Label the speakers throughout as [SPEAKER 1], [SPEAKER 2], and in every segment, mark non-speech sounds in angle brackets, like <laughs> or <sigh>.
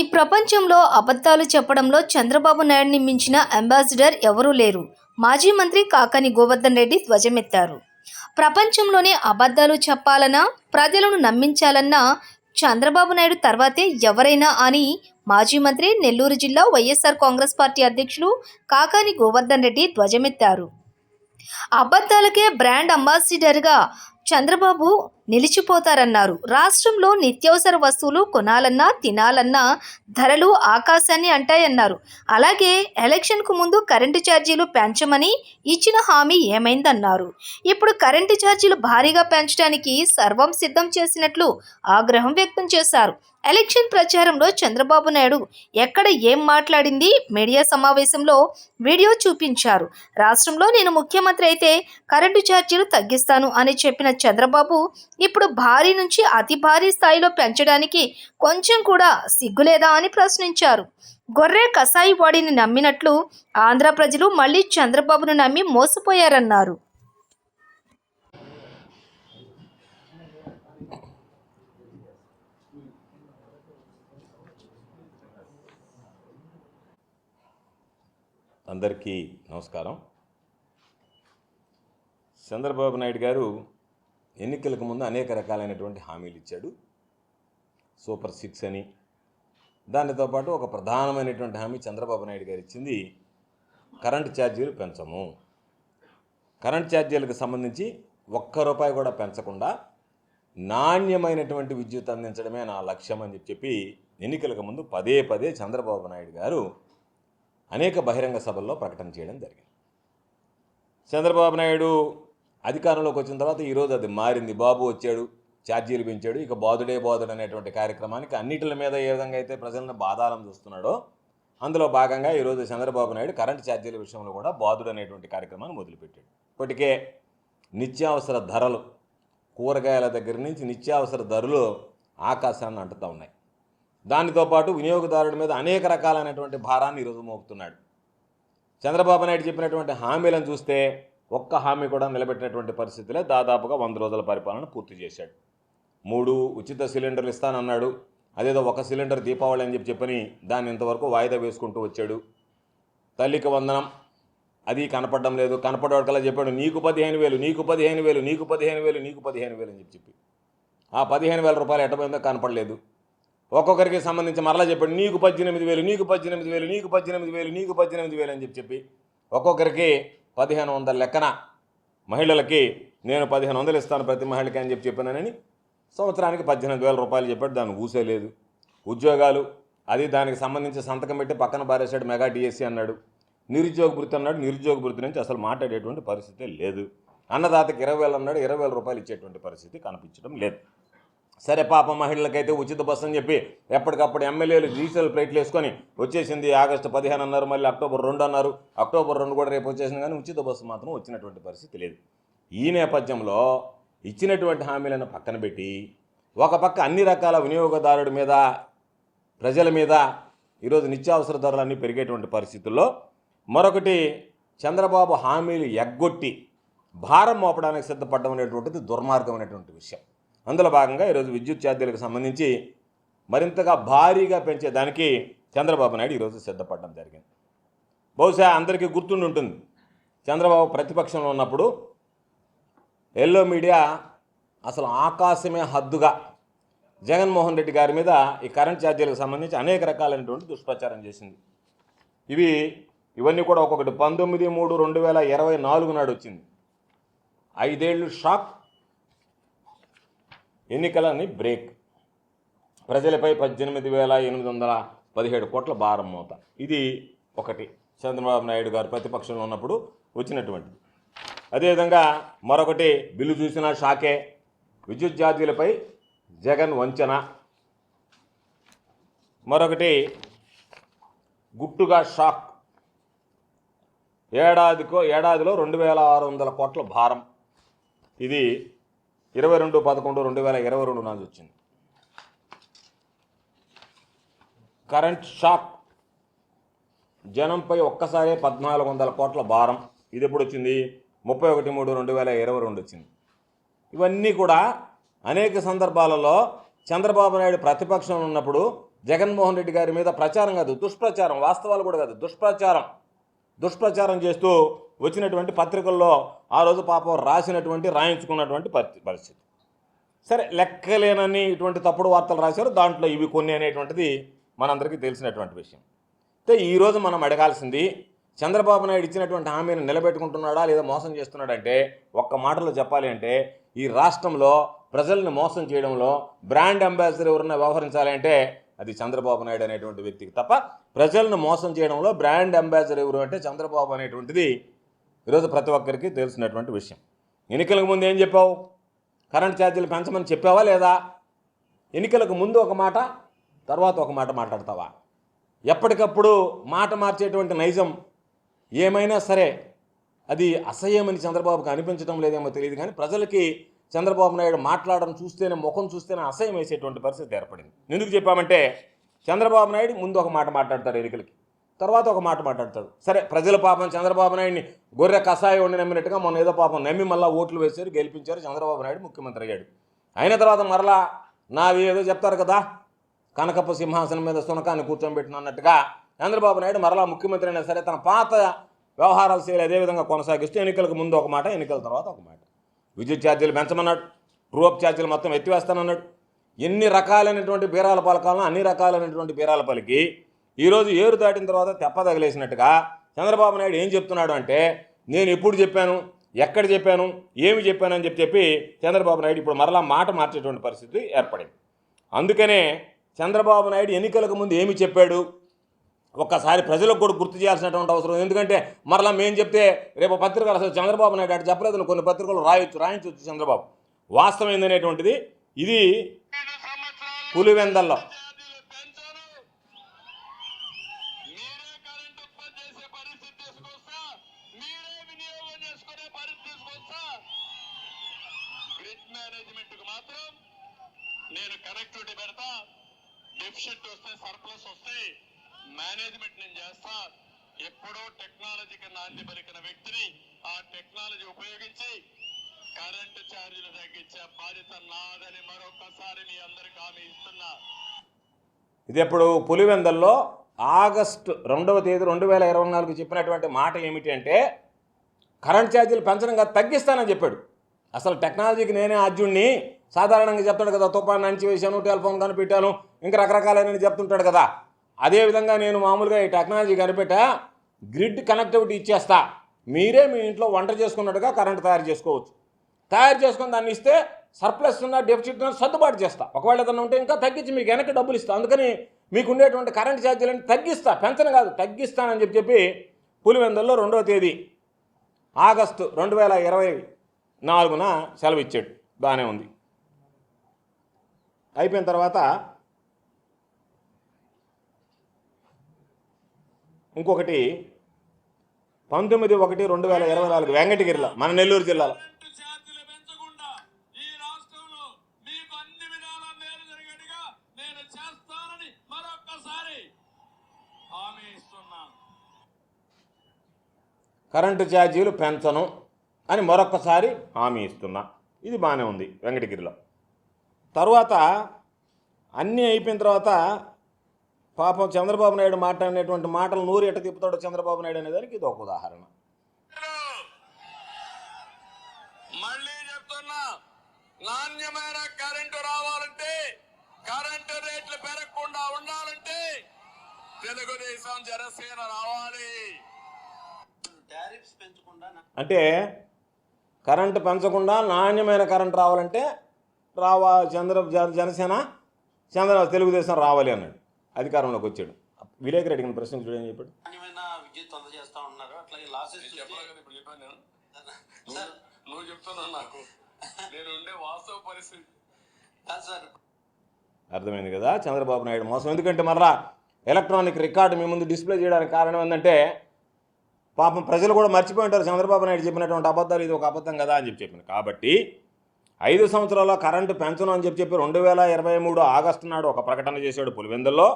[SPEAKER 1] ఈ ప్రపంచంలో అబద్ధాలు చెప్పడంలో చంద్రబాబు నాయుడిని మించిన అంబాసిడర్ ఎవరూ లేరు. మాజీ మంత్రి కాకాని గోవర్ధన్ రెడ్డి ధ్వజమెత్తారు. ప్రపంచంలోనే అబద్ధాలు చెప్పాలన్నా ప్రజలను నమ్మించాలన్నా చంద్రబాబు నాయుడు తర్వాతే ఎవరైనా అని మాజీ మంత్రి నెల్లూరు జిల్లా వైఎస్ఆర్ కాంగ్రెస్ పార్టీ అధ్యక్షులు కాకాని గోవర్ధన్ రెడ్డి ధ్వజమెత్తారు. అబద్ధాలకే బ్రాండ్ అంబాసిడర్గా చంద్రబాబు నిలిచిపోతారన్నారు. రాష్ట్రంలో నిత్యావసర వస్తువులు కొనాలన్నా తినాలన్నా ధరలు ఆకాశాన్ని అంటాయన్నారు. అలాగే ఎలక్షన్కు ముందు కరెంటు ఛార్జీలు పెంచమని ఇచ్చిన హామీ ఏమైందన్నారు. ఇప్పుడు కరెంటు ఛార్జీలు భారీగా పెంచడానికి సర్వం సిద్ధం చేసినట్లు ఆగ్రహం వ్యక్తం చేశారు. ఎలక్షన్ ప్రచారంలో చంద్రబాబు నాయుడు ఎక్కడ ఏం మాట్లాడింది మీడియా సమావేశంలో వీడియో చూపించారు. రాష్ట్రంలో నేను ముఖ్యమంత్రి అయితే కరెంటు ఛార్జీలు తగ్గిస్తాను అని చెప్పిన చంద్రబాబు ఇప్పుడు భారీ నుంచి అతి భారీ స్థాయిలో పెంచడానికి కొంచెం కూడా సిగ్గులేదా అని ప్రశ్నించారు. గొర్రె కసాయి వాడిని నమ్మినట్లు ఆంధ్ర ప్రజలు మళ్ళీ చంద్రబాబును నమ్మి మోసపోయారన్నారు.
[SPEAKER 2] అందరికీ నమస్కారం. చంద్రబాబు నాయుడు గారు ఎన్నికలకు ముందు అనేక రకాలైనటువంటి హామీలు ఇచ్చాడు. సూపర్ సిక్స్ అని. దానితో పాటు ఒక ప్రధానమైనటువంటి హామీ చంద్రబాబు నాయుడు గారు ఇచ్చింది కరెంటు ఛార్జీలు పెంచము. కరెంట్ ఛార్జీలకు సంబంధించి ఒక్క రూపాయి కూడా పెంచకుండా నాణ్యమైనటువంటి విద్యుత్ అందించడమే నా లక్ష్యం అని చెప్పి ఎన్నికలకు ముందు పదే పదే చంద్రబాబు నాయుడు గారు అనేక బహిరంగ సభల్లో ప్రకటన చేయడం జరిగింది. చంద్రబాబు నాయుడు అధికారంలోకి వచ్చిన తర్వాత ఈరోజు అది మారింది. బాబు వచ్చాడు ఛార్జీలు పెంచాడు. ఇక బాధుడే బాధుడు అనేటువంటి కార్యక్రమానికి అన్నిటిల మీద ఏ విధంగా అయితే ప్రజలను బాధాలను చూస్తున్నాడో అందులో భాగంగా ఈరోజు చంద్రబాబు నాయుడు కరెంటు ఛార్జీల విషయంలో కూడా బాధుడు అనేటువంటి కార్యక్రమాన్ని మొదలుపెట్టాడు. ఇప్పటికే నిత్యావసర ధరలు కూరగాయల దగ్గర నుంచి నిత్యావసర ధరలు ఆకాశాన్ని అంటుతూ ఉన్నాయి. దానితో పాటు వినియోగదారుడి మీద అనేక రకాలైనటువంటి భారాన్ని ఈరోజు మోపుతున్నాడు. చంద్రబాబు నాయుడు చెప్పినటువంటి హామీలను చూస్తే ఒక్క హామీ కూడా నిలబెట్టినటువంటి పరిస్థితిలో దాదాపుగా వంద రోజుల పరిపాలన పూర్తి చేశాడు. మూడు ఉచిత సిలిండర్లు ఇస్తానన్నాడు. అదేదో ఒక సిలిండర్ దీపావళి అని చెప్పి చెప్పని దాన్ని ఇంతవరకు వాయిదా వేసుకుంటూ వచ్చాడు. తల్లికి వందనం. అది కనపడడం లేదు. కనపడేవాడికల్లా చెప్పాడు నీకు పదిహేను వేలు నీకు పదిహేను వేలు నీకు పదిహేను వేలు నీకు పదిహేను వేలు అని చెప్పి చెప్పి. ఆ పదిహేను వేల రూపాయలు ఎట్టపోయిందో కనపడలేదు. ఒక్కొక్కరికి సంబంధించి మరలా చెప్పాడు నీకు పద్దెనిమిది వేలు నీకు పద్దెనిమిది వేలు నీకు పద్దెనిమిది వేలు నీకు పద్దెనిమిది వేలు అని చెప్పి చెప్పి. ఒక్కొక్కరికి పదిహేను వందల లెక్కన మహిళలకి నేను పదిహేను వందలు ఇస్తాను ప్రతి మహిళకి అని చెప్పి చెప్పానని సంవత్సరానికి పద్దెనిమిది వేల రూపాయలు చెప్పాడు. దాన్ని ఊసేలేదు ఉద్యోగాలు అది దానికి సంబంధించి సంతకం పెట్టి పక్కన పారేశాడు మెగా డిఎస్సి అన్నాడు. నిరుద్యోగ వృత్తి అన్నాడు. నిరుద్యోగ వృత్తి నుంచి అసలు మాట్లాడేటువంటి పరిస్థితి లేదు. అన్నదాతకి ఇరవై వేలు అన్నాడు. ఇరవై వేల రూపాయలు ఇచ్చేటువంటి పరిస్థితి కనిపించడం లేదు. సరే పాప మహిళలకైతే ఉచిత బస్సు అని చెప్పి ఎప్పటికప్పుడు ఎమ్మెల్యేలు డిజిటల్ ప్లేట్లు వేసుకొని వచ్చేసింది ఆగస్టు పదిహేను అన్నారు మళ్ళీ అక్టోబర్ రెండు అన్నారు. అక్టోబర్ రెండు కూడా రేపు వచ్చేసింది కానీ ఉచిత బస్సు మాత్రం వచ్చినటువంటి పరిస్థితి లేదు. ఈ నేపథ్యంలో ఇచ్చినటువంటి హామీలను పక్కన పెట్టి ఒక పక్క అన్ని రకాల వినియోగదారుడి మీద ప్రజల మీద ఈరోజు నిత్యావసర ధరలన్నీ పెరిగేటువంటి పరిస్థితుల్లో మరొకటి చంద్రబాబు హామీలు ఎగ్గొట్టి భారం మోపడానికి సిద్ధపడడం అనేటువంటిది దుర్మార్గమైనటువంటి విషయం. అందులో భాగంగా ఈరోజు విద్యుత్ ఛార్జీలకు సంబంధించి మరింతగా భారీగా పెంచేదానికి చంద్రబాబు నాయుడు ఈరోజు సిద్ధపడడం జరిగింది. బహుశా అందరికీ గుర్తుండి ఉంటుంది. చంద్రబాబు ప్రతిపక్షంలో ఉన్నప్పుడు ఎల్లో మీడియా అసలు ఆకాశమే హద్దుగా జగన్మోహన్ రెడ్డి గారి మీద ఈ కరెంట్ ఛార్జీలకు సంబంధించి అనేక రకాలైనటువంటి దుష్ప్రచారం చేసింది. ఇవి ఇవన్నీ కూడా ఒక్కొక్కటి పంతొమ్మిది మూడు రెండు వేల ఇరవై నాలుగు నాడు వచ్చింది. ఐదేళ్ళు షాక్. ఎన్నికలని బ్రేక్. ప్రజలపై పద్దెనిమిది వేల ఎనిమిది వందల పదిహేడు కోట్ల భారం మోత. ఇది ఒకటి. చంద్రబాబు నాయుడు గారు ప్రతిపక్షంలో ఉన్నప్పుడు వచ్చినటువంటిది. అదేవిధంగా మరొకటి బిల్లు చూసిన షాకే. విద్యుత్ ఛార్జీలపై జగన్ వంచన. మరొకటి గుట్టుగా షాక్. ఏడాదికో ఏడాదిలో రెండు వేల ఆరు వందల కోట్ల భారం. ఇది ఇరవై రెండు పదకొండు రెండు వేల ఇరవై రెండు నాడు వచ్చింది. Current shock. జనంపై ఒక్కసారి పద్నాలుగు వందల కోట్ల భారం. ఇది ఎప్పుడు వచ్చింది? ముప్పై ఒకటి మూడు రెండు వేల ఇరవై రెండు వచ్చింది. ఇవన్నీ కూడా అనేక సందర్భాలలో చంద్రబాబు నాయుడు ప్రతిపక్షంలో ఉన్నప్పుడు జగన్మోహన్ రెడ్డి గారి మీద ప్రచారం కాదు దుష్ప్రచారం వాస్తవాలు కూడా కాదు దుష్ప్రచారం. దుష్ప్రచారం చేస్తూ వచ్చినటువంటి పత్రికల్లో ఆ రోజు పాపం రాసినటువంటి రాయించుకున్నటువంటి పరి- పరిస్థితి. సరే లెక్కలేనని ఇటువంటి తప్పుడు వార్తలు రాశారు. దాంట్లో ఇవి కొన్ని అనేటువంటిది మనందరికీ తెలిసినటువంటి విషయం. అయితే ఈరోజు మనం అడగాల్సింది చంద్రబాబు నాయుడు ఇచ్చినటువంటి హామీని నిలబెట్టుకుంటున్నాడా లేదా మోసం చేస్తున్నాడంటే ఒక్క మాటలో చెప్పాలి అంటే ఈ రాష్ట్రంలో ప్రజల్ని మోసం చేయడంలో బ్రాండ్ అంబాసిడర్ ఎవరన్నా వ్యవహరించాలి అంటే అది చంద్రబాబు నాయుడు అనేటువంటి వ్యక్తికి తప్ప ప్రజలను మోసం చేయడంలో బ్రాండ్ అంబాసిడర్ ఎవరు అంటే చంద్రబాబు అనేటువంటిది ఈరోజు ప్రతి ఒక్కరికి తెలిసినటువంటి విషయం. ఎన్నికలకు ముందు ఏం చెప్పావు? కరెంట్ ఛార్జీలు పెంచమని చెప్పావా లేదా? ఎన్నికలకు ముందు ఒక మాట తర్వాత ఒక మాట మాట్లాడతావా? ఎప్పటికప్పుడు మాట మార్చేటువంటి నైజం ఏమైనా సరే అది అసహ్యమని చంద్రబాబుకు అనిపించడం లేదేమో తెలియదు కానీ ప్రజలకి చంద్రబాబు నాయుడు మాట్లాడడం చూస్తేనే ముఖం చూస్తేనే అసహ్యం వేసేటువంటి పరిస్థితి ఏర్పడింది. ఎందుకు చెప్పామంటే చంద్రబాబు నాయుడు ముందు ఒక మాట మాట్లాడతాడు ఎన్నికలకి. తర్వాత ఒక మాట మాట్లాడతాడు. సరే ప్రజల పాపం చంద్రబాబు నాయుడిని గొర్రె కషాయం వండి నమ్మినట్టుగా మొన్న ఏదో పాపం నమ్మి మళ్ళీ ఓట్లు వేశారు గెలిపించారు చంద్రబాబు నాయుడు ముఖ్యమంత్రి అయ్యాడు. అయిన తర్వాత మరలా నాది ఏదో చెప్తారు కదా కనకప్ప సింహాసనం మీద సునకాన్ని కూర్చోబెట్టిన అన్నట్టుగా చంద్రబాబు నాయుడు మరలా ముఖ్యమంత్రి అయినా సరే తన పాత వ్యవహారాలు శైలి అదే విధంగా కొనసాగిస్తూ ఎన్నికలకు ముందు ఒక మాట ఎన్నికల తర్వాత ఒక మాట. విద్యుత్ ఛార్జీలు పెంచమన్నాడు ట్రూఅప్ ఛార్జీలు మొత్తం ఎత్తివేస్తానన్నాడు. ఎన్ని రకాలైనటువంటి బీరాల పలకాలను అన్ని రకాలైనటువంటి బీరాల పలికి ఈరోజు ఏరు దాటిన తర్వాత తెప్ప తగిలేసినట్టుగా చంద్రబాబు నాయుడు ఏం చెప్తున్నాడు అంటే నేను ఎప్పుడు చెప్పాను ఎక్కడ చెప్పాను ఏమి చెప్పాను అని చెప్పి చెప్పి చంద్రబాబు నాయుడు ఇప్పుడు మరలా మాట మార్చేటువంటి పరిస్థితి ఏర్పడింది. అందుకనే చంద్రబాబు నాయుడు ఎన్నికలకు ముందు ఏమి చెప్పాడు? ఒక్కసారి ప్రజలకు కూడా గుర్తు చేయాల్సినటువంటి అవసరం ఎందుకంటే మరలా మేము చెప్తే రేపు పత్రికలు అసలు చంద్రబాబు నాయుడు అటు చెప్పలేదు కొన్ని పత్రికలు రాయొచ్చు రాయించవచ్చు చంద్రబాబు. వాస్తవం ఏందనేటువంటిది? ఇది పులివెందల్లో.
[SPEAKER 3] ఛార్జీలు ఉత్పత్తి చేసే పరిస్థితి మేనేజ్మెంట్ మాత్రం నేను కనెక్టివిటీ పెడతా డెఫిషిట్ వస్తే సర్ప్లస్ వస్తే మేనేజ్మెంట్ నేను చేస్తా ఎప్పుడో టెక్నాలజీకి నాంది పలికిన వ్యక్తిని ఆ టెక్నాలజీ ఉపయోగించి కరెంటు ఛార్జీలు తగ్గించే బాధ్యత నాదని మరొకసారి మీ అందరికి హామీ ఇస్తున్నా.
[SPEAKER 2] ఇది ఎప్పుడు పులివెందల్లో ఆగస్టు రెండవ తేదీ రెండు వేల ఇరవై నాలుగు చెప్పినటువంటి మాట ఏమిటి అంటే కరెంట్ ఛార్జీలు పెంచడం కాదు తగ్గిస్తానని చెప్పాడు. అసలు టెక్నాలజీకి నేనే ఆద్యుణ్ణి. సాధారణంగా చెప్తాడు కదా తుపాన్ని అంచి వేశాను టెలిఫోన్ కనిపెట్టాను ఇంకా రకరకాలైన చెప్తుంటాడు కదా. అదేవిధంగా నేను మామూలుగా ఈ టెక్నాలజీ కనిపెట్టా గ్రిడ్ కనెక్టివిటీ ఇచ్చేస్తా. మీరే మీ ఇంట్లో వంట చేసుకున్నట్టుగా కరెంట్ తయారు చేసుకోవచ్చు. తయారు చేసుకొని దాన్ని ఇస్తే సర్ప్లస్ ఉన్న డెఫిసిట్ ఉన్న సర్దుబాటు చేస్తా. ఒకవేళ ఏదైనా ఉంటే ఇంకా తగ్గించి మీకు వెనక్కి డబ్బులు ఇస్తా. అందుకని మీకు ఉండేటువంటి కరెంట్ ఛార్జీలను తగ్గిస్తా. పెంచను కాదు తగ్గిస్తానని చెప్పి చెప్పి పులివెందల్లో రెండవ తేదీ ఆగస్టు రెండు వేల ఇరవై నాలుగున సెలవు ఇచ్చాడు బాగానే ఉంది. అయిపోయిన తర్వాత ఇంకొకటి పంతొమ్మిది ఒకటి రెండు వేల ఇరవై నాలుగు వెంకటగిరిలో మన నెల్లూరు జిల్లాలో
[SPEAKER 3] కరెంటు ఛార్జీలు పెంచకుండా ఈ రాష్ట్రంలో మీకు అన్ని విధాల మేలు జరిగేట్టుగా నేను చేస్తానని మరొక్కసారి హామీ ఇస్తున్నా
[SPEAKER 2] కరెంటు ఛార్జీలు పెంచను అని మరొక్కసారి హామీ ఇస్తున్నా. ఇది బాగానే ఉంది వెంకటగిరిలో. తర్వాత అన్నీ అయిపోయిన తర్వాత పాపం చంద్రబాబు నాయుడు మాట్లాడినటువంటి మాటలు నూరు ఎట తిప్పుతాడో చంద్రబాబు నాయుడు అనేదానికి ఇది ఒక ఉదాహరణ.
[SPEAKER 3] మళ్ళీ చెప్తున్నా నాణ్యమైన కరెంటు రావాలంటే కరెంటు రేట్లు పెరగకుండా ఉండాలంటే తెలుగుదేశం జనసేన రావాలి.
[SPEAKER 2] అంటే కరెంటు పెంచకుండా నాణ్యమైన కరెంటు రావాలంటే రావా చంద్ర జన- జనసేన చంద్ర తెలుగుదేశం రావాలి అన్నాడు. అధికారంలోకి వచ్చాడు. విలేకరు అడిగిన ప్రశ్న చూడని చెప్పాడు?
[SPEAKER 4] నాణ్యమైన విద్యుత్ అందజేస్తా ఉన్నారు. అట్లాగే లాసెస్
[SPEAKER 3] నేను చెప్పాలి కదా ఇప్పుడు చెప్పాను నేను. <laughs>
[SPEAKER 4] సార్.
[SPEAKER 3] నువ్వు చెప్తున్నావు నాకు. నేను ఉండే వాస్తవ పరిస్థితి.
[SPEAKER 4] కాదు సార్.
[SPEAKER 2] అర్థమైంది కదా చంద్రబాబు నాయుడు మోసం. ఎందుకంటే మరలా ఎలక్ట్రానిక్ రికార్డు మీ ముందు డిస్ప్లే చేయడానికి కారణం ఏంటంటే పాపం ప్రజలు కూడా మర్చిపోయి ఉంటారు. చంద్రబాబు నాయుడు చెప్పినటువంటి అబద్ధాలు ఇది ఒక అబద్ధం కదా అని చెప్పి చెప్పాను. కాబట్టి ఐదు సంవత్సరాల కరెంటు పెంచను అని చెప్పి చెప్పి రెండు వేల ఇరవై మూడు ఆగస్టు నాడు ఒక ప్రకటన చేశాడు పులివెందుల్లో.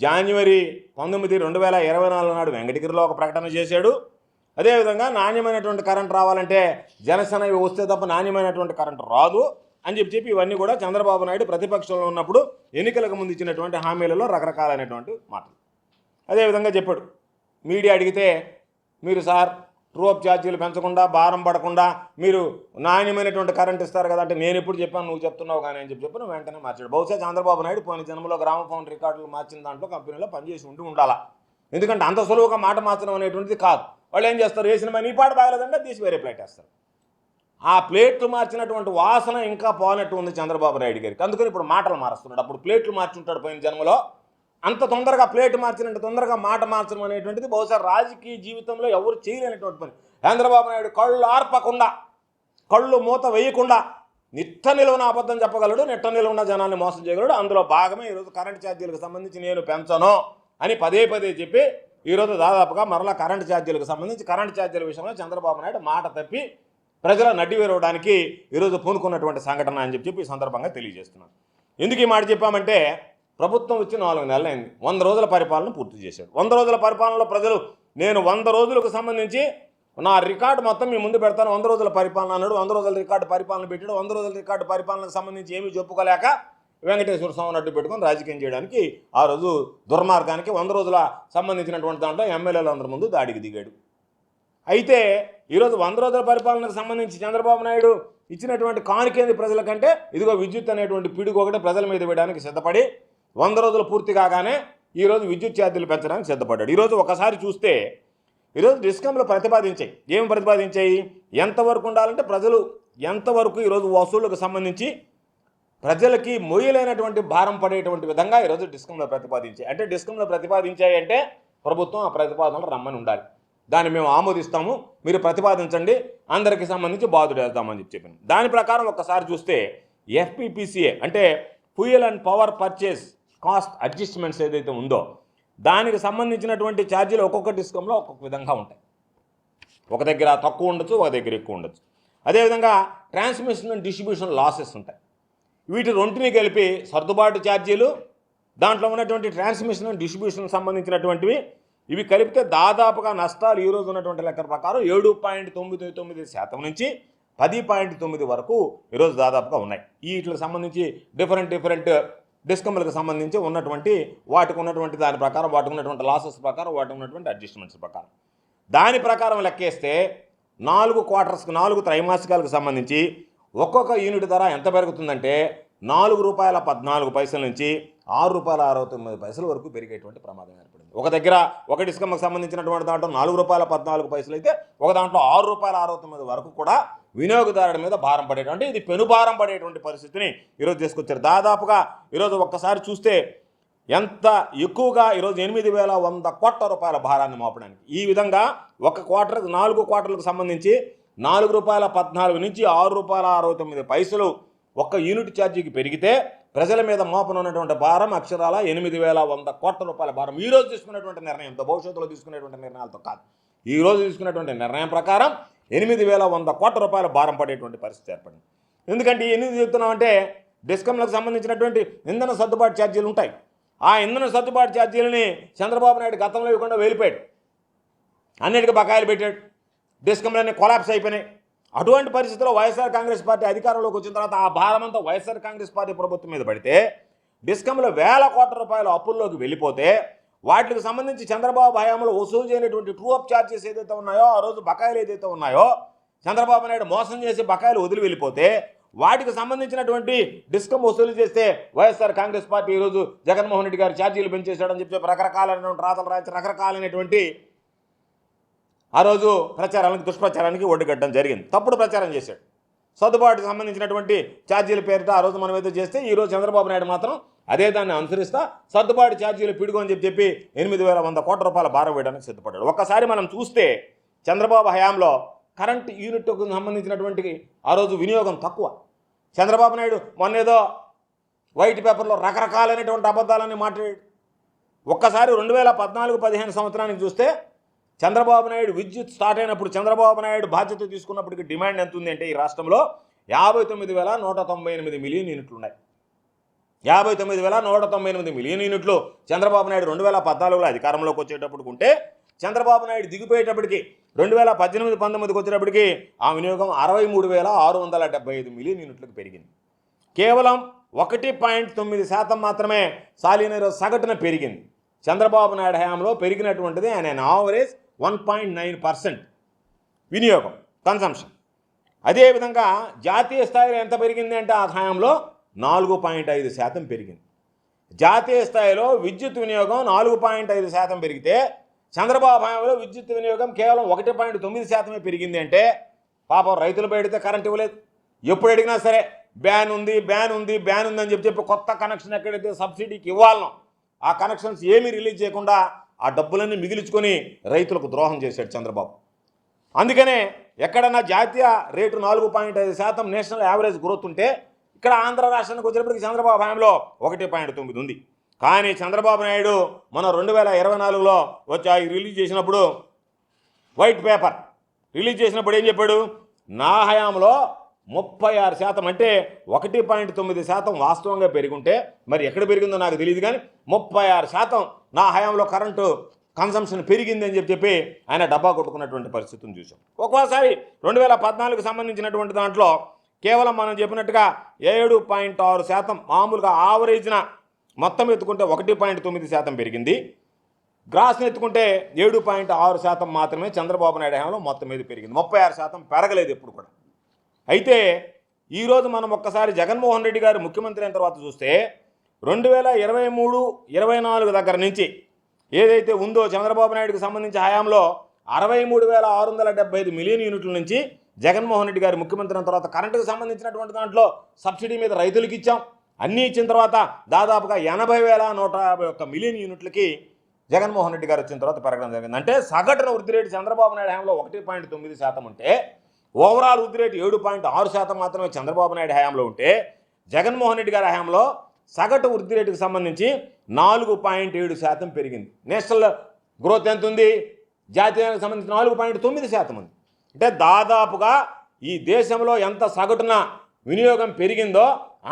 [SPEAKER 2] జాన్వరి పంతొమ్మిది రెండు వేల ఇరవై నాలుగు నాడు వెంకటగిరిలో ఒక ప్రకటన చేశాడు. అదేవిధంగా నాణ్యమైనటువంటి కరెంట్ రావాలంటే జనసేన వస్తే తప్ప నాణ్యమైనటువంటి కరెంట్ రాదు అని చెప్పి చెప్పి ఇవన్నీ కూడా చంద్రబాబు నాయుడు ప్రతిపక్షంలో ఉన్నప్పుడు ఎన్నికలకు ముందు ఇచ్చినటువంటి హామీలలో రకరకాలైనటువంటి మాటలు. అదేవిధంగా చెప్పాడు. మీడియా అడిగితే మీరు సార్ ట్రూఅప్ ఛార్జీలు పెంచకుండా భారం పడకుండా మీరు నాణ్యమైనటువంటి కరెంట్ ఇస్తారు కదా అంటే నేను ఎప్పుడు చెప్పాను నువ్వు చెప్తున్నావు కానీ అని చెప్పి చెప్పి నువ్వు వెంటనే మార్చాడు. బహుశా చంద్రబాబు నాయుడు పోయిన జన్మలో గ్రామ ఫోన్ రికార్డులు మార్చిన దాంట్లో కంపెనీలో పనిచేసి ఉంటూ ఉండాలా? ఎందుకంటే అంత సులువుగా మాట మార్చడం అనేటువంటిది కాదు. వాళ్ళు ఏం చేస్తారు? వేసిన పని ఈ పాట బాగలేదంటే తీసి వేరే ప్లేట్ వేస్తారు. ఆ ప్లేట్లు మార్చినటువంటి వాసన ఇంకా పోనట్టు ఉంది చంద్రబాబు నాయుడు గారికి. అందుకని ఇప్పుడు మాటలు మారుస్తున్నాడు. అప్పుడు ప్లేట్లు మార్చుంటాడు పోయిన జన్మలో. అంత తొందరగా ప్లేట్ మార్చినంత తొందరగా మాట మార్చడం అనేటువంటిది బహుశా రాజకీయ జీవితంలో ఎవరు చేయలేనటువంటి పని. చంద్రబాబు నాయుడు కళ్ళు ఆర్పకుండా కళ్ళు మూత వేయకుండా నిట్ట నిలువున అబద్ధం చెప్పగలడు నిట్ట నిలువున జనాన్ని మోసం చేయగలడు. అందులో భాగమే ఈరోజు కరెంట్ ఛార్జీలకు సంబంధించి నేను పెంచను అని పదే పదే చెప్పి ఈరోజు దాదాపుగా మరలా కరెంట్ ఛార్జీలకు సంబంధించి కరెంట్ ఛార్జీల విషయంలో చంద్రబాబు నాయుడు మాట తప్పి ప్రజల నడ్డివేరవడానికి ఈరోజు పూనుకున్నటువంటి సంఘటన అని చెప్పి చెప్పి ఈ సందర్భంగా తెలియజేస్తున్నాను. ఎందుకు ఈ మాట చెప్పామంటే ప్రభుత్వం వచ్చి నాలుగు నెలలైంది. వంద రోజుల పరిపాలన పూర్తి చేశాడు. వంద రోజుల పరిపాలనలో ప్రజలు నేను వంద రోజులకు సంబంధించి నా రికార్డు మొత్తం మీ ముందు పెడతాను. వంద రోజుల పరిపాలన అన్నాడు. వంద రోజుల రికార్డు పరిపాలన పెట్టాడు. వంద రోజుల రికార్డు పరిపాలనకు సంబంధించి ఏమీ చెప్పుకోలేక వెంకటేశ్వర స్వామిని అడ్డు పెట్టుకొని రాజకీయం చేయడానికి ఆ రోజు దుర్మార్గానికి వంద రోజుల సంబంధించినటువంటి దాంట్లో ఎమ్మెల్యేలు అందరి ముందు దాడికి దిగాడు. అయితే ఈరోజు వంద రోజుల పరిపాలనకు సంబంధించి చంద్రబాబు నాయుడు ఇచ్చినటువంటి కానుకేంది ప్రజల కంటే ఇదిగో విద్యుత్ అనేటువంటి పిడుగు ఒకటి ప్రజల మీద వేయడానికి సిద్ధపడి వంద రోజులు పూర్తి కాగానే ఈరోజు విద్యుత్ ఛార్జీలు పెంచడానికి సిద్ధపడ్డాడు. ఈరోజు ఒకసారి చూస్తే ఈరోజు డిస్కంలు ప్రతిపాదించాయి. ఏం ప్రతిపాదించాయి? ఎంతవరకు ఉండాలంటే ప్రజలు ఎంతవరకు ఈరోజు వసూళ్ళకు సంబంధించి ప్రజలకి మొయ్యలైనటువంటి భారం పడేటువంటి విధంగా ఈరోజు డిస్కంలో ప్రతిపాదించాయి. అంటే డిస్కంలో ప్రతిపాదించాయి అంటే ప్రభుత్వం ఆ ప్రతిపాదనలు రమ్మని ఉండాలి. దాన్ని మేము ఆమోదిస్తాము. మీరు ప్రతిపాదించండి. అందరికి సంబంధించి బాధుడు వేద్దామని చెప్పి చెప్పాను. దాని ప్రకారం ఒకసారి చూస్తే ఎఫ్పిపిసిఏ అంటే fuel and power purchase cost adjustments ఏదైతే ఉందో దానికి సంబంధించినటువంటి ఛార్జీలు ఒక్కొక్క డిస్కంలో ఒక్కొక్క విధంగా ఉంటాయి. ఒక దగ్గర తక్కువ ఉండొచ్చు ఒక దగ్గర ఎక్కువ ఉండొచ్చు. అదేవిధంగా ట్రాన్స్మిషన్ అండ్ డిస్ట్రిబ్యూషన్ లాసెస్ ఉంటాయి. వీటి రెంటిని కలిపి సర్దుబాటు ఛార్జీలు దాంట్లో ఉన్నటువంటి ట్రాన్స్మిషన్ అండ్ డిస్ట్రిబ్యూషన్ సంబంధించినటువంటివి ఇవి కలిపితే దాదాపుగా నష్టాలు ఈరోజు ఉన్నటువంటి లెక్కల ప్రకారం ఏడు పాయింట్ తొమ్మిది తొమ్మిది శాతం నుంచి పది పాయింట్ తొమ్మిది వరకు ఈరోజు దాదాపుగా ఉన్నాయి. వీటికి సంబంధించి డిఫరెంట్ డిఫరెంట్ డిస్కమ్లకు సంబంధించి ఉన్నటువంటి వాటికి ఉన్నటువంటి దాని ప్రకారం వాటికి ఉన్నటువంటి లాసెస్ ప్రకారం వాటికి ఉన్నటువంటి అడ్జస్ట్మెంట్స్ ప్రకారం. దాని ప్రకారం లెక్కేస్తే నాలుగు క్వార్టర్స్కి నాలుగు త్రైమాసికాలకు సంబంధించి ఒక్కొక్క యూనిట్ ధర ఎంత పెరుగుతుందంటే నాలుగు రూపాయల పద్నాలుగు పైసల నుంచి ఆరు రూపాయల అరవై తొమ్మిది పైసల వరకు పెరిగేటువంటి ప్రమాదం ఏర్పడింది. ఒక దగ్గర ఒక డిస్కమ్కి సంబంధించినటువంటి దాంట్లో నాలుగు రూపాయల పద్నాలుగు పైసలు అయితే ఒక దాంట్లో ఆరు రూపాయల అరవై తొమ్మిది వరకు కూడా వినియోగదారుడి మీద భారం పడేటువంటి ఇది పెనుభారం పడేటువంటి పరిస్థితిని ఈరోజు తీసుకొచ్చారు. దాదాపుగా ఈరోజు ఒక్కసారి చూస్తే ఎంత ఎక్కువగా ఈరోజు ఎనిమిది వేల వంద కోట్ల రూపాయల భారాన్ని మోపడానికి. ఈ విధంగా ఒక క్వార్టర్ నాలుగు క్వార్టర్లకు సంబంధించి నాలుగు రూపాయల పద్నాలుగు నుంచి ఆరు రూపాయల అరవై తొమ్మిది పైసలు ఒక్క యూనిట్ ఛార్జీకి పెరిగితే ప్రజల మీద మోపనున్నటువంటి భారం అక్షరాల ఎనిమిది వేల వంద కోట్ల రూపాయల భారం. ఈరోజు తీసుకున్నటువంటి నిర్ణయంతో భవిష్యత్తులో తీసుకునేటువంటి నిర్ణయాలతో కాదు. ఈరోజు తీసుకున్నటువంటి నిర్ణయం ప్రకారం ఎనిమిది వేల వంద కోట్ల రూపాయల భారం పడేటువంటి పరిస్థితి ఏర్పడింది. ఎందుకంటే ఎందుకు చెప్తున్నామంటే డిస్కంలకు సంబంధించినటువంటి ఇంధన సర్దుబాటు ఛార్జీలు ఉంటాయి. ఆ ఇంధన సర్దుబాటు ఛార్జీలని చంద్రబాబు నాయుడు గతంలో ఇవ్వకుండా వెళ్ళిపోయాడు అన్నిటికీ బకాయిలు పెట్టాడు. డిస్కంలన్నీ కొలాప్స్ అయిపోయినాయి. అటువంటి పరిస్థితిలో వైఎస్ఆర్ కాంగ్రెస్ పార్టీ అధికారంలోకి వచ్చిన తర్వాత ఆ భారమంతా వైఎస్ఆర్ కాంగ్రెస్ పార్టీ ప్రభుత్వం మీద పడితే డిస్కంలో వేల కోట్ల రూపాయల అప్పుల్లోకి వెళ్ళిపోతే వాటికి సంబంధించి చంద్రబాబు హయాంలో వసూలు చేయనటువంటి ట్రూ అప్ ఛార్జెస్ ఏదైతే ఉన్నాయో ఆ రోజు బకాయిలు ఏదైతే ఉన్నాయో చంద్రబాబు నాయుడు మోసం చేసి బకాయిలు వదిలి వెళ్ళిపోతే వాటికి సంబంధించినటువంటి డిస్కమ్ వసూలు చేస్తే వైఎస్ఆర్ కాంగ్రెస్ పార్టీ ఈరోజు జగన్మోహన్ రెడ్డి గారు ఛార్జీలు పెంచేశాడని చెప్పి రకరకాలైనటువంటి రాతలు రాయించి రకరకాలైనటువంటి ఆ రోజు ప్రచారానికి దుష్ప్రచారానికి ఒడ్డుగట్టడం జరిగింది. తప్పుడు ప్రచారం చేశాడు. సర్దుబాటుకు సంబంధించినటువంటి ఛార్జీల పేరిట ఆ రోజు మనం ఏదో చేస్తే ఈ రోజు చంద్రబాబు నాయుడు మాత్రం అదే దాన్ని అనుసరిస్తా సర్దుబాటు ఛార్జీలు పిడుగు అని చెప్పి చెప్పి ఎనిమిది వేల వంద కోట్ల రూపాయల భారం వేయడానికి సిద్ధపడ్డాడు. ఒక్కసారి మనం చూస్తే చంద్రబాబు హయాంలో కరెంట్ యూనిట్కు సంబంధించినటువంటి ఆ రోజు వినియోగం తక్కువ. చంద్రబాబు నాయుడు మొన్నేదో వైట్ పేపర్లో రకరకాలైనటువంటి అబద్ధాలని మాట్లాడాడు. ఒక్కసారి రెండు వేల పద్నాలుగు పదిహేను సంవత్సరానికి చూస్తే చంద్రబాబు నాయుడు విద్యుత్ స్టార్ట్ అయినప్పుడు చంద్రబాబు నాయుడు బాధ్యత తీసుకున్నప్పటికి డిమాండ్ ఎంత ఉంది అంటే ఈ రాష్ట్రంలో యాభై తొమ్మిది వేల నూట తొంభై ఎనిమిది మిలియన్ యూనిట్లు ఉన్నాయి యాభై తొమ్మిది వేల నూట తొంభై ఎనిమిది మిలియన్ యూనిట్లు. చంద్రబాబు నాయుడు రెండు వేల పద్నాలుగులో అధికారంలోకి వచ్చేటప్పుడు ఉంటే చంద్రబాబు నాయుడు దిగిపోయేటప్పటికి రెండు వేల పద్దెనిమిది పంతొమ్మిదికి వచ్చేటప్పటికి ఆ వినియోగం అరవై మూడు వేల ఆరు వందల డెబ్బై ఐదు మిలియన్ యూనిట్లకు పెరిగింది. కేవలం ఒకటి పాయింట్ తొమ్మిది శాతం మాత్రమే సాలినీరు సగటున పెరిగింది. చంద్రబాబు నాయుడు హయాంలో పెరిగినటువంటిది ఆయన average one point nine percent వినియోగం కన్సంప్షన్ అదేవిధంగా జాతీయ స్థాయిలో ఎంత పెరిగింది అంటే ఆ హయాంలో నాలుగు పాయింట్ ఐదు శాతం పెరిగింది. జాతీయ స్థాయిలో విద్యుత్ వినియోగం నాలుగు పాయింట్ ఐదు శాతం పెరిగితే చంద్రబాబు హయాంలో విద్యుత్ వినియోగం కేవలం ఒకటి పాయింట్ తొమ్మిది శాతమే పెరిగింది అంటే పాపం రైతులు పెడితే కరెంట్ ఇవ్వలేదు. ఎప్పుడు అడిగినా సరే బ్యాన్ ఉంది బ్యాన్ ఉంది బ్యాన్ ఉంది అని చెప్పి చెప్పి కొత్త కనెక్షన్ ఎక్కడైతే సబ్సిడీకి ఇవ్వాలనో ఆ కనెక్షన్స్ ఏమీ రిలీజ్ చేయకుండా ఆ డబ్బులన్నీ మిగిల్చుకొని రైతులకు ద్రోహం చేశాడు చంద్రబాబు. అందుకనే ఎక్కడన్నా జాతీయ రేటు నాలుగు పాయింట్ ఐదు శాతం నేషనల్ యావరేజ్ గ్రోత్ ఉంటే ఇక్కడ ఆంధ్ర రాష్ట్రానికి వచ్చినప్పటికీ చంద్రబాబు హయాంలో ఒకటి పాయింట్ తొమ్మిది ఉంది. కానీ చంద్రబాబు నాయుడు మన రెండు వేల ఇరవై నాలుగులో వచ్చి రిలీజ్ చేసినప్పుడు వైట్ పేపర్. రిలీజ్ చేసినప్పుడు ఏం చెప్పాడు? నా హయాంలో ముప్పై ఆరు శాతం అంటే ఒకటి పాయింట్ తొమ్మిది శాతం వాస్తవంగా పెరుగుంటే మరి ఎక్కడ పెరిగిందో నాకు తెలియదు కానీ ముప్పై ఆరు శాతం నా హయాంలో కరెంటు కన్సంప్షన్ పెరిగింది అని చెప్పి చెప్పి ఆయన డబ్బా కొట్టుకున్నటువంటి పరిస్థితిని చూసాం ఒక్కోసారి రెండు వేల పద్నాలుగుకి సంబంధించినటువంటి దాంట్లో కేవలం మనం చెప్పినట్టుగా ఏడు పాయింట్ ఆరు శాతం మామూలుగా ఆవరేజ్న మొత్తం ఎత్తుకుంటే ఒకటి పాయింట్ తొమ్మిది శాతం పెరిగింది. గ్రాస్ని ఎత్తుకుంటే ఏడు పాయింట్ ఆరు శాతం మాత్రమే చంద్రబాబు నాయుడు హయాంలో మొత్తం మీద పెరిగింది. ముప్పై ఆరు శాతం పెరగలేదు ఎప్పుడు కూడా. అయితే ఈరోజు మనం ఒక్కసారి జగన్మోహన్ రెడ్డి గారు ముఖ్యమంత్రి అయిన తర్వాత చూస్తే రెండు వేల ఇరవై మూడు ఇరవై నాలుగు దగ్గర నుంచి ఏదైతే ఉందో చంద్రబాబు నాయుడుకి సంబంధించి హయాంలో అరవై మూడు వేల ఆరు వందల డెబ్బై ఐదు మిలియన్ యూనిట్ల నుంచి జగన్మోహన్ రెడ్డి గారు ముఖ్యమంత్రి అయిన తర్వాత కరెంటుకు సంబంధించినటువంటి దాంట్లో సబ్సిడీ మీద రైతులకు ఇచ్చాం. అన్నీ ఇచ్చిన తర్వాత దాదాపుగా ఎనభై వేల నూట యాభై ఒక్క మిలియన్ యూనిట్లకి జగన్మోహన్ రెడ్డి గారు వచ్చిన తర్వాత పెరగడం జరిగింది. అంటే సగటున వృద్ధి రేటు చంద్రబాబు నాయుడు హయాంలో ఒకటి పాయింట్ తొమ్మిది శాతం ఉంటే ఓవరాల్ వృద్ధి రేటు ఏడు పాయింట్ ఆరు శాతం మాత్రమే చంద్రబాబు నాయుడు హయాంలో ఉంటే జగన్మోహన్ రెడ్డి గారి హయాంలో సగటు వృద్ధి రేటుకు సంబంధించి నాలుగు పాయింట్ ఏడు శాతం పెరిగింది. నేషనల్ గ్రోత్ ఎంత ఉంది జాతీయానికి సంబంధించి నాలుగు పాయింట్ తొమ్మిది శాతం ఉంది. అంటే దాదాపుగా ఈ దేశంలో ఎంత సగటున వినియోగం పెరిగిందో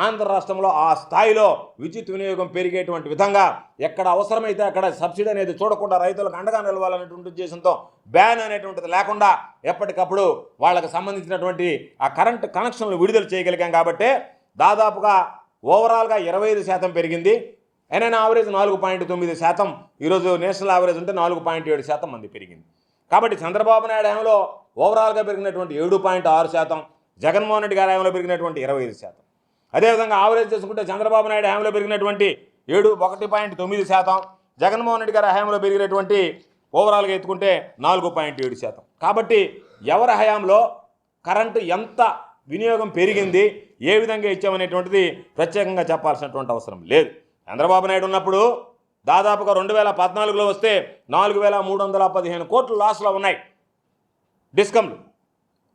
[SPEAKER 2] ఆంధ్ర రాష్ట్రంలో ఆ స్థాయిలో విద్యుత్ వినియోగం పెరిగేటువంటి విధంగా ఎక్కడ అవసరమైతే అక్కడ సబ్సిడీ అనేది చూడకుండా రైతులకు అండగా నిలవాలనేటువంటి ఉద్దేశంతో బ్యాన్ అనేటువంటిది లేకుండా ఎప్పటికప్పుడు వాళ్ళకి సంబంధించినటువంటి ఆ కరెంట్ కనెక్షన్లు విడుదల చేయగలిగాం కాబట్టి దాదాపుగా ఓవరాల్గా ఇరవై ఐదు శాతం పెరిగింది. ఎన్ఎన్ ఆవరేజ్ నాలుగు పాయింట్ తొమ్మిది శాతం. ఈరోజు నేషనల్ ఆవరేజ్ ఉంటే నాలుగు పాయింట్ ఏడు శాతం మంది పెరిగింది. కాబట్టి చంద్రబాబు నాయుడు హయాంలో ఓవరాల్గా పెరిగినటువంటి ఏడు పాయింట్ ఆరు శాతం జగన్మోహన్ రెడ్డి గారి హయాంలో పెరిగినటువంటి ఇరవై ఐదు శాతం. అదేవిధంగా ఆవరేజ్ చేసుకుంటే చంద్రబాబు నాయుడు హయాంలో పెరిగినటువంటి ఏడు ఒకటి పాయింట్ తొమ్మిది శాతం జగన్మోహన్ రెడ్డి గారి హయాంలో పెరిగినటువంటి ఓవరాల్గా ఎత్తుకుంటే నాలుగు పాయింట్ ఏడు శాతం. కాబట్టి ఎవరి హయాంలో కరెంటు ఎంత వినియోగం పెరిగింది ఏ విధంగా ఇచ్చామనేటువంటిది ప్రత్యేకంగా చెప్పాల్సినటువంటి అవసరం లేదు. చంద్రబాబు నాయుడు ఉన్నప్పుడు దాదాపుగా రెండు వేల పద్నాలుగులో వస్తే నాలుగు వేల మూడు వందల పదిహేను కోట్లు లాస్లో ఉన్నాయి. డిస్కమ్లు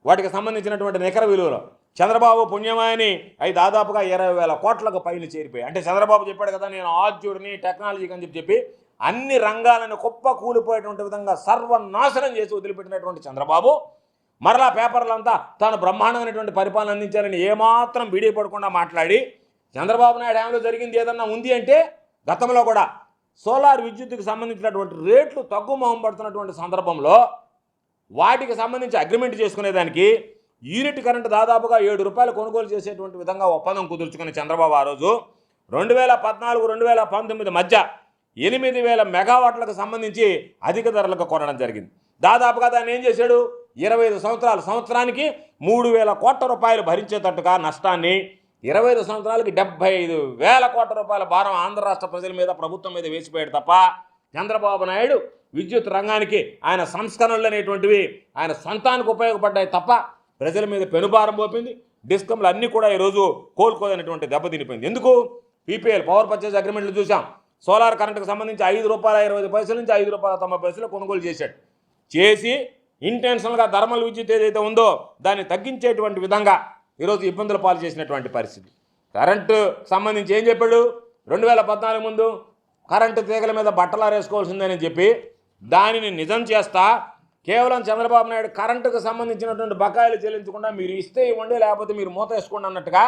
[SPEAKER 2] వాటికి సంబంధించినటువంటి నికర విలువలు. చంద్రబాబు పుణ్యమాయని అవి దాదాపుగా ఇరవై వేల కోట్లకు పైన చేరిపోయాయి అంటే చంద్రబాబు చెప్పాడు కదా నేను ఆద్యుడిని టెక్నాలజీకి అని చెప్పి చెప్పి అన్ని రంగాలను కుప్ప కూలిపోయేటువంటి విధంగా సర్వనాశనం చేసి వదిలిపెట్టినటువంటి చంద్రబాబు మరలా పేపర్లంతా తాను బ్రహ్మాండమైనటువంటి పరిపాలన అందించారని ఏమాత్రం పడకుండా మాట్లాడి చంద్రబాబు నాయుడు హయాంలో జరిగింది ఏదన్నా ఉంది అంటే గతంలో కూడా సోలార్ విద్యుత్తుకు సంబంధించినటువంటి రేట్లు తగ్గుమొహం పడుతున్నటువంటి సందర్భంలో వాటికి సంబంధించి అగ్రిమెంట్ చేసుకునేదానికి యూనిట్ కరెంట్ దాదాపుగా ఏడు రూపాయలు కొనుగోలు చేసేటువంటి విధంగా ఒప్పందం కుదుర్చుకున్న చంద్రబాబు ఆ రోజు రెండు వేల పద్నాలుగు రెండు వేల పంతొమ్మిది మధ్య ఎనిమిది వేల మెగావాట్లకు సంబంధించి అధిక ధరలకు కొనడం జరిగింది. దాదాపుగా దాన్ని ఏం చేశాడు? ఇరవై ఐదు సంవత్సరాలు సంవత్సరానికి మూడు వేల కోట్ల రూపాయలు భరించేటట్టుగా నష్టాన్ని ఇరవై ఐదు సంవత్సరాలకి డెబ్బై ఐదు వేల కోట్ల రూపాయల భారం ఆంధ్ర రాష్ట్ర ప్రజల మీద ప్రభుత్వం మీద వేసిపోయాడు తప్ప చంద్రబాబు నాయుడు విద్యుత్ రంగానికి ఆయన సంస్కరణలు అనేటువంటివి ఆయన సొంతానికి ఉపయోగపడ్డాయి తప్ప ప్రజల మీద పెనుభారం పోపింది డిస్కమ్లు అన్నీ కూడా ఈరోజు కోలుకోదనేటువంటి దెబ్బతినిపోయింది ఎందుకు? పీపీఎల్ పవర్ పర్చేజ్ అగ్రిమెంట్లు చూసాం సోలార్ కరెంటుకు సంబంధించి ఐదు రూపాయల ఇరవై పైసల నుంచి ఐదు రూపాయల తొంభై పైసలు కొనుగోలు చేశాడు. చేసి ఇంటెన్షనల్గా థర్మల్ విద్యుత్ ఏదైతే ఉందో దాన్ని తగ్గించేటువంటి విధంగా ఈరోజు ఇబ్బందుల పాలు చేసినటువంటి పరిస్థితి. కరెంటు సంబంధించి ఏం చెప్పాడు? రెండు వేల పద్నాలుగు ముందు కరెంటు తీగల మీద బట్టలు ఆరేసుకోవాల్సిందని చెప్పి దానిని నిజం చేస్తా. కేవలం చంద్రబాబు నాయుడు కరెంటుకు సంబంధించినటువంటి బకాయిలు చెల్లించకుండా మీరు ఇస్తే ఇవ్వండి లేకపోతే మీరు మూత వేసుకోండి అన్నట్టుగా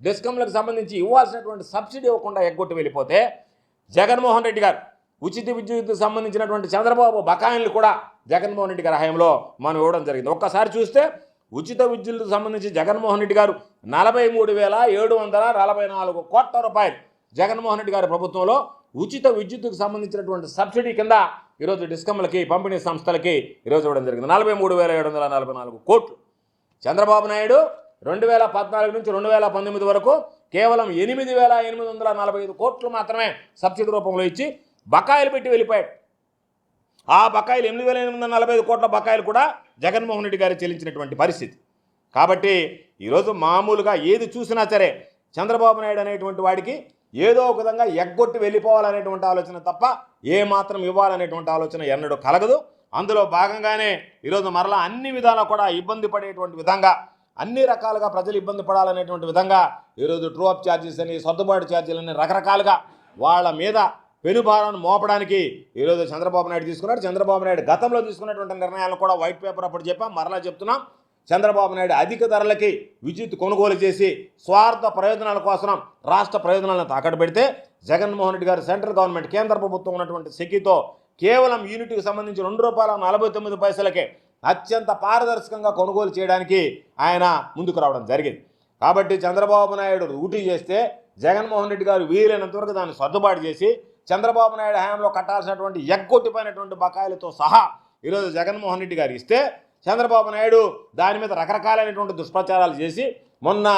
[SPEAKER 2] డిస్కమ్లకు సంబంధించి ఇవ్వాల్సినటువంటి సబ్సిడీ ఇవ్వకుండా ఎగ్గొట్టి వెళ్ళిపోతే జగన్మోహన్ రెడ్డి గారు ఉచిత విద్యుత్ సంబంధించినటువంటి చంద్రబాబు బకాయిలు కూడా జగన్మోహన్ రెడ్డి గారి హయాంలో మనం ఇవ్వడం జరిగింది. ఒక్కసారి చూస్తే ఉచిత విద్యుత్కు సంబంధించి జగన్మోహన్ రెడ్డి గారు నలభై మూడు వేల ఏడు వందల నలభై నాలుగు కోట్ల రూపాయలు జగన్మోహన్ రెడ్డి గారి ప్రభుత్వంలో ఉచిత విద్యుత్తుకు సంబంధించినటువంటి సబ్సిడీ కింద ఈరోజు డిస్కమ్లకి పంపిణీ సంస్థలకి ఈరోజు ఇవ్వడం జరిగింది. నలభై మూడు వేల ఏడు వందల నలభై నాలుగు కోట్లు. చంద్రబాబు నాయుడు రెండు వేల పద్నాలుగు నుంచి రెండు వేల పంతొమ్మిది వరకు కేవలం ఎనిమిది వేల ఎనిమిది వందల నలభై ఐదు కోట్లు మాత్రమే సబ్సిడీ రూపంలో ఇచ్చి బకాయిలు పెట్టి వెళ్ళిపోయాడు. ఆ బకాయిలు ఎనిమిది వేల ఎనిమిది వందల నలభై ఐదు కోట్ల బకాయిలు కూడా జగన్మోహన్ రెడ్డి గారు చెల్లించినటువంటి పరిస్థితి. కాబట్టి ఈరోజు మామూలుగా ఏది చూసినా సరే చంద్రబాబు నాయుడు అనేటువంటి వాడికి ఏదో ఒక విధంగా ఎగ్గొట్టి వెళ్ళిపోవాలనేటువంటి ఆలోచన తప్ప ఏ మాత్రం ఇవ్వాలనేటువంటి ఆలోచన ఎన్నడూ కలగదు. అందులో భాగంగానే ఈరోజు మరలా అన్ని విధాలా కూడా ఇబ్బంది పడేటువంటి విధంగా అన్ని రకాలుగా ప్రజలు ఇబ్బంది పడాలనేటువంటి విధంగా ఈరోజు ట్రూ అప్ ఛార్జెస్ అని సర్దుబాటు ఛార్జీలని రకరకాలుగా వాళ్ళ మీద పెనుభారాన్ని మోపడానికి ఈరోజు చంద్రబాబు నాయుడు తీసుకున్నాడు. చంద్రబాబు నాయుడు గతంలో తీసుకున్నటువంటి నిర్ణయాలను కూడా వైట్ పేపర్ అప్పుడు చెప్పాం. మరలా చెప్తున్నాం. చంద్రబాబు నాయుడు అధిక ధరలకి విద్యుత్ కొనుగోలు చేసి స్వార్థ ప్రయోజనాల కోసం రాష్ట్ర ప్రయోజనాలను తాకట్టు పెడితే జగన్మోహన్ రెడ్డి గారు సెంట్రల్ గవర్నమెంట్ కేంద్ర ప్రభుత్వం ఉన్నటువంటి శక్తితో కేవలం యూనిట్కి సంబంధించి రెండు రూపాయల నలభై తొమ్మిది పైసలకే అత్యంత పారదర్శకంగా కొనుగోలు చేయడానికి ఆయన ముందుకు రావడం జరిగింది. కాబట్టి చంద్రబాబు నాయుడు ఊటీ చేస్తే జగన్మోహన్ రెడ్డి గారు వీలైనంతవరకు దాన్ని సర్దుబాటు చేసి చంద్రబాబు నాయుడు హయాంలో కట్టాల్సినటువంటి ఎగ్గొట్టిపోయినటువంటి బకాయిలతో సహా ఈరోజు జగన్మోహన్ రెడ్డి గారు ఇస్తే చంద్రబాబు నాయుడు దాని మీద రకరకాలైనటువంటి దుష్ప్రచారాలు చేసి మొన్న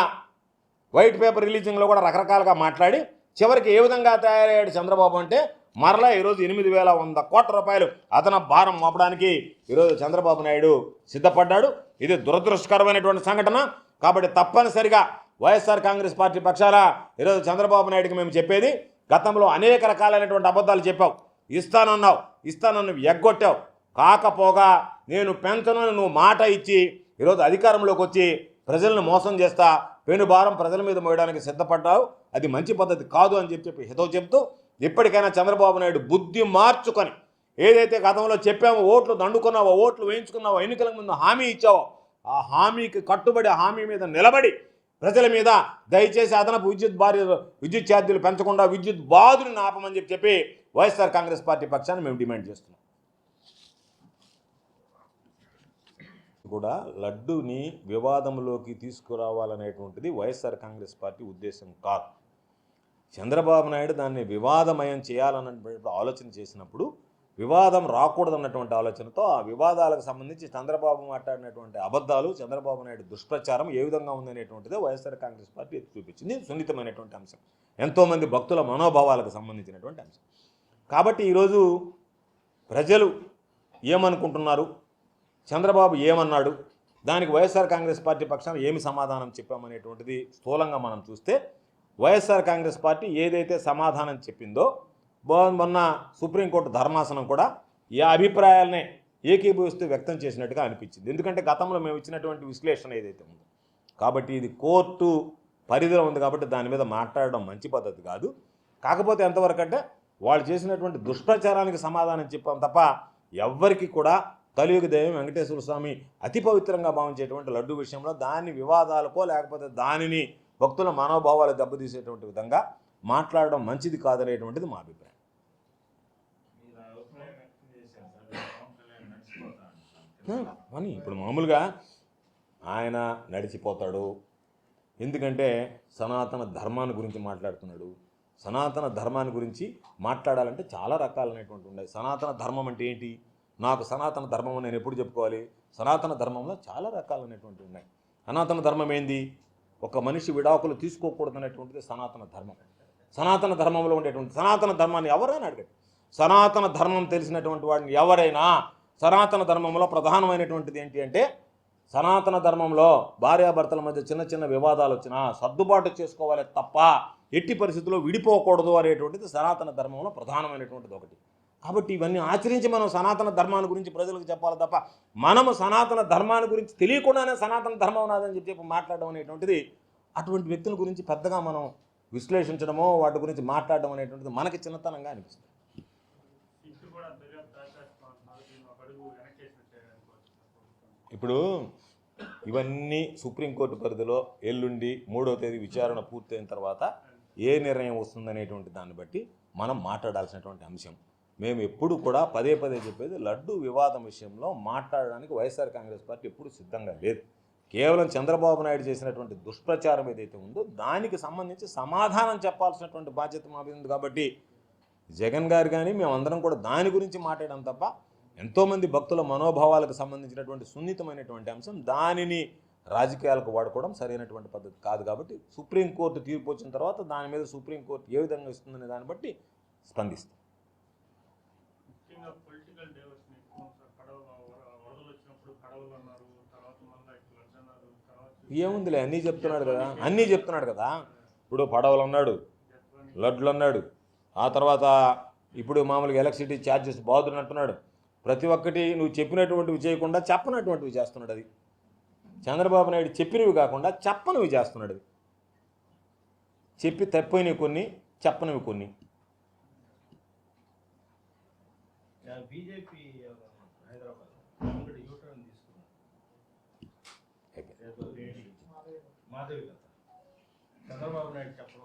[SPEAKER 2] వైట్ పేపర్ రిలీజింగ్లో కూడా రకరకాలుగా మాట్లాడి చివరికి ఏ విధంగా తయారయ్యాడు చంద్రబాబు అంటే మరలా ఈరోజు ఎనిమిది వేల వంద కోట్ల రూపాయలు అదన భారం మోపడానికి ఈరోజు చంద్రబాబు నాయుడు సిద్ధపడ్డాడు. ఇది దురదృష్టకరమైనటువంటి సంఘటన. కాబట్టి తప్పనిసరిగా వైఎస్ఆర్ కాంగ్రెస్ పార్టీ పక్షాల ఈరోజు చంద్రబాబు నాయుడుకి మేము చెప్పేది గతంలో అనేక రకాలైనటువంటి అబద్ధాలు చెప్పావు. ఇస్తానన్నావు ఇస్తానన్ను ఎగ్గొట్టావు. కాకపోగా నేను పెంచనని నువ్వు మాట ఇచ్చి ఈరోజు అధికారంలోకి వచ్చి ప్రజలను మోసం చేస్తా పెనుభారం ప్రజల మీద మోయడానికి సిద్ధపడ్డావు అది మంచి పద్ధతి కాదు అని చెప్పి చెప్పి హితవు చెప్తూ ఇప్పటికైనా చంద్రబాబు నాయుడు బుద్ధి మార్చుకొని ఏదైతే గతంలో చెప్పామో ఓట్లు దండుకున్నావో ఓట్లు వేయించుకున్నావో ఎన్నికల ముందు హామీ ఇచ్చావో ఆ హామీకి కట్టుబడి హామీ మీద నిలబడి ప్రజల మీద దయచేసి అదనపు విద్యుత్ భారీ విద్యుత్ ఛార్జీలు పెంచకుండా విద్యుత్ బాధుని ఆపమని చెప్పి చెప్పి వైఎస్ఆర్ కాంగ్రెస్ పార్టీ పక్షాన్ని మేము డిమాండ్ చేస్తున్నాం. కూడా లడ్డూని వివాదంలోకి తీసుకురావాలనేటువంటిది వైఎస్ఆర్ కాంగ్రెస్ పార్టీ ఉద్దేశం కాదు. చంద్రబాబు నాయుడు దాన్ని వివాదమయం చేయాలన్నటువంటి ఆలోచన చేసినప్పుడు వివాదం రాకూడదన్నటువంటి ఆలోచనతో ఆ వివాదాలకు సంబంధించి చంద్రబాబు మాట్లాడినటువంటి అబద్ధాలు చంద్రబాబు నాయుడు దుష్ప్రచారం ఏ విధంగా ఉందనేటువంటిదే వైఎస్ఆర్ కాంగ్రెస్ పార్టీ ఎత్తి చూపించింది. సున్నితమైనటువంటి అంశం. ఎంతోమంది భక్తుల మనోభావాలకు సంబంధించినటువంటి అంశం. కాబట్టి ఈరోజు ప్రజలు ఏమనుకుంటున్నారు? చంద్రబాబు ఏమన్నాడు? దానికి వైఎస్ఆర్ కాంగ్రెస్ పార్టీ పక్షాన ఏమి సమాధానం చెప్పామనేటువంటిది స్థూలంగా మనం చూస్తే వైఎస్ఆర్ కాంగ్రెస్ పార్టీ ఏదైతే సమాధానం చెప్పిందో మొన్న సుప్రీంకోర్టు ధర్మాసనం కూడా ఈ అభిప్రాయాలనే ఏకీభవిస్తూ వ్యక్తం చేసినట్టుగా అనిపించింది. ఎందుకంటే గతంలో మేము ఇచ్చినటువంటి విశ్లేషణ ఏదైతే ఉందో కాబట్టి ఇది కోర్టు పరిధిలో ఉంది కాబట్టి దాని మీద మాట్లాడడం మంచి పద్ధతి కాదు. కాకపోతే ఎంతవరకు అంటే వాళ్ళు చేసినటువంటి దుష్ప్రచారానికి సమాధానం చెప్పాం తప్ప ఎవ్వరికి కూడా కలియుగ దైవం వెంకటేశ్వర స్వామి అతి పవిత్రంగా భావించేటువంటి లడ్డు విషయంలో దాని వివాదాలకో లేకపోతే దానిని భక్తుల మనోభావాలు దెబ్బతీసేటువంటి విధంగా మాట్లాడడం మంచిది కాదనేటువంటిది మా అభిప్రాయం. అని ఇప్పుడు మామూలుగా ఆయన నడిచిపోతాడు. ఎందుకంటే సనాతన ధర్మాన్ని గురించి మాట్లాడుతున్నాడు. సనాతన ధర్మాన్ని గురించి మాట్లాడాలంటే చాలా రకాలైనటువంటి ఉన్నాయి. సనాతన ధర్మం అంటే ఏంటి? నాకు సనాతన ధర్మం నేను ఎప్పుడు చెప్పుకోవాలి? సనాతన ధర్మంలో చాలా రకాలైనటువంటి ఉన్నాయి. సనాతన ధర్మం ఏంది? ఒక మనిషి విడాకులు తీసుకోకూడదు అనేటువంటిది సనాతన ధర్మం. సనాతన ధర్మంలో ఉండేటువంటి సనాతన ధర్మాన్ని ఎవరైనా అడగండి. సనాతన ధర్మం తెలిసినటువంటి వాడిని ఎవరైనా సనాతన ధర్మంలో ప్రధానమైనటువంటిది ఏంటి అంటే సనాతన ధర్మంలో భార్యాభర్తల మధ్య చిన్న చిన్న వివాదాలు వచ్చినా సర్దుబాటు చేసుకోవాలి తప్ప ఎట్టి పరిస్థితుల్లో విడిపోకూడదు అనేటువంటిది సనాతన ధర్మంలో ప్రధానమైనటువంటిది ఒకటి. కాబట్టి ఇవన్నీ ఆచరించి మనం సనాతన ధర్మాన్ని గురించి ప్రజలకు చెప్పాలి తప్ప మనము సనాతన ధర్మాన్ని గురించి తెలియకుండానే సనాతన ధర్మం నాదని చెప్పి చెప్పి మాట్లాడడం అనేటువంటిది అటువంటి వ్యక్తుల గురించి పెద్దగా మనం విశ్లేషించడమో వాటి గురించి మాట్లాడడం అనేటువంటిది మనకి చిన్నతనంగా అనిపిస్తుంది. ఇప్పుడు ఇవన్నీ సుప్రీంకోర్టు పరిధిలో ఎల్లుండి మూడో తేదీ విచారణ పూర్తయిన తర్వాత ఏ నిర్ణయం వస్తుందనేటువంటి దాన్ని బట్టి మనం మాట్లాడాల్సినటువంటి అంశం. మేము ఎప్పుడు కూడా పదే పదే చెప్పేది లడ్డు వివాదం విషయంలో మాట్లాడడానికి వైఎస్ఆర్ కాంగ్రెస్ పార్టీ ఎప్పుడు సిద్ధంగా లేదు. కేవలం చంద్రబాబు నాయుడు చేసినటువంటి దుష్ప్రచారం ఏదైతే ఉందో దానికి సంబంధించి సమాధానం చెప్పాల్సినటువంటి బాధ్యత మా మీద ఉంది కాబట్టి జగన్ గారు కానీ మేమందరం కూడా దాని గురించి మాట్లాడడం తప్ప ఎంతోమంది భక్తుల మనోభావాలకు సంబంధించినటువంటి సున్నితమైనటువంటి అంశం దానిని రాజకీయాలకు వాడుకోవడం సరైనటువంటి పద్ధతి కాదు కాబట్టి సుప్రీంకోర్టు తీర్పు వచ్చిన తర్వాత దాని మీద సుప్రీంకోర్టు ఏ విధంగా ఇస్తుందనే దాన్ని బట్టి స్పందిస్తాం
[SPEAKER 5] ముఖ్యంగా పొలిటికల్ డైవర్షన్ ఎక్కువ ఉంది సార్ కడవ వర- వరదలు వచ్చినప్పుడు కడవలు అన్నారు తర్వాత మళ్ళీ ఫ్లడ్స్ అన్నారు తర్వాత
[SPEAKER 2] ఏముందిలే అన్నీ చెప్తున్నాడు కదా. అన్నీ చెప్తున్నాడు కదా. ఇప్పుడు పడవలు అన్నాడు లడ్లు అన్నాడు ఆ తర్వాత ఇప్పుడు మామూలుగా ఎలక్ట్రిసిటీ ఛార్జెస్ బాగుంది అంటున్నాడు. ప్రతి ఒక్కటి నువ్వు చెప్పినటువంటివి చేయకుండా చెప్పనటువంటివి చేస్తున్నాడు అది. చంద్రబాబు నాయుడు చెప్పినవి కాకుండా చెప్పనివి చేస్తున్నాడు అది. చెప్పి తప్పినవి కొన్ని చెప్పనివి కొన్ని.
[SPEAKER 6] బీజేపీ మాధవి గారు చంద్రబాబు నాయుడు చెప్పడం